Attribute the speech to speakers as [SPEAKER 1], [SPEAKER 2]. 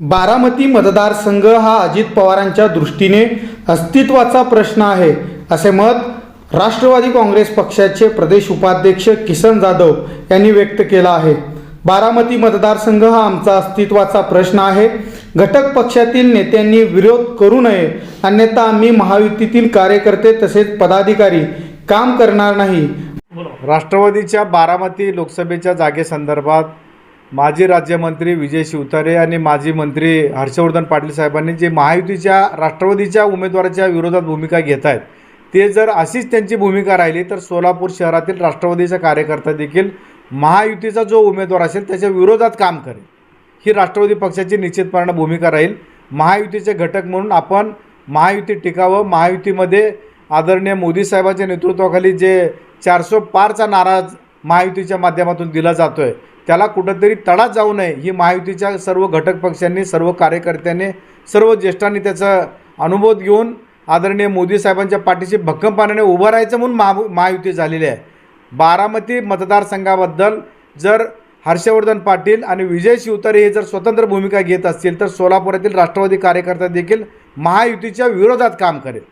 [SPEAKER 1] बारामती मतदारसंघ हा अजित पवारांच्या दृष्टीने अस्तित्वाचा प्रश्न आहे असे मत राष्ट्रवादी काँग्रेस पक्षाचे प्रदेश उपाध्यक्ष किसन जाधव यांनी व्यक्त केला आहे. बारामती मतदारसंघ हा आमचा अस्तित्वाचा प्रश्न आहे. घटक पक्षातील नेत्यांनी विरोध करू नये अन्यथा आम्ही महायुतीतील कार्यकर्ते तसेच पदाधिकारी काम करणार नाही.
[SPEAKER 2] राष्ट्रवादीच्या बारामती लोकसभेच्या जागेसंदर्भात माजी राज्यमंत्री विजय शिवतारे आणि माजी मंत्री हर्षवर्धन पाटील साहेबांनी जे महायुतीच्या राष्ट्रवादीच्या उमेदवाराच्या विरोधात भूमिका घेत आहेत ते जर अशीच त्यांची भूमिका राहिली तर सोलापूर शहरातील राष्ट्रवादीचा कार्यकर्ता देखील महायुतीचा जो उमेदवार असेल त्याच्या विरोधात काम करेल. ही राष्ट्रवादी पक्षाची निश्चितपणे भूमिका राहील. महायुतीचे घटक म्हणून आपण महायुती टिकावं. महायुतीमध्ये आदरणीय मोदी साहेबांच्या नेतृत्वाखाली जे चारसो पारचा नारा महायुतीच्या माध्यमातून दिला जातो आहे त्याला कुठंतरी तडा जाऊ नये. ही महायुतीच्या सर्व घटक पक्षांनी सर्व कार्यकर्त्यांनी सर्व ज्येष्ठांनी त्याचा अनुभव घेऊन आदरणीय मोदी साहेबांच्या पाठीशी भक्कमपणाने उभं राहायचं म्हणून महा महायुती झालेली आहे. बारामती मतदारसंघाबद्दल जर हर्षवर्धन पाटील आणि विजय शिवतारे हे जर स्वतंत्र भूमिका घेत असतील तर सोलापुरातील राष्ट्रवादी कार्यकर्ता देखील महायुतीच्या विरोधात काम करेल.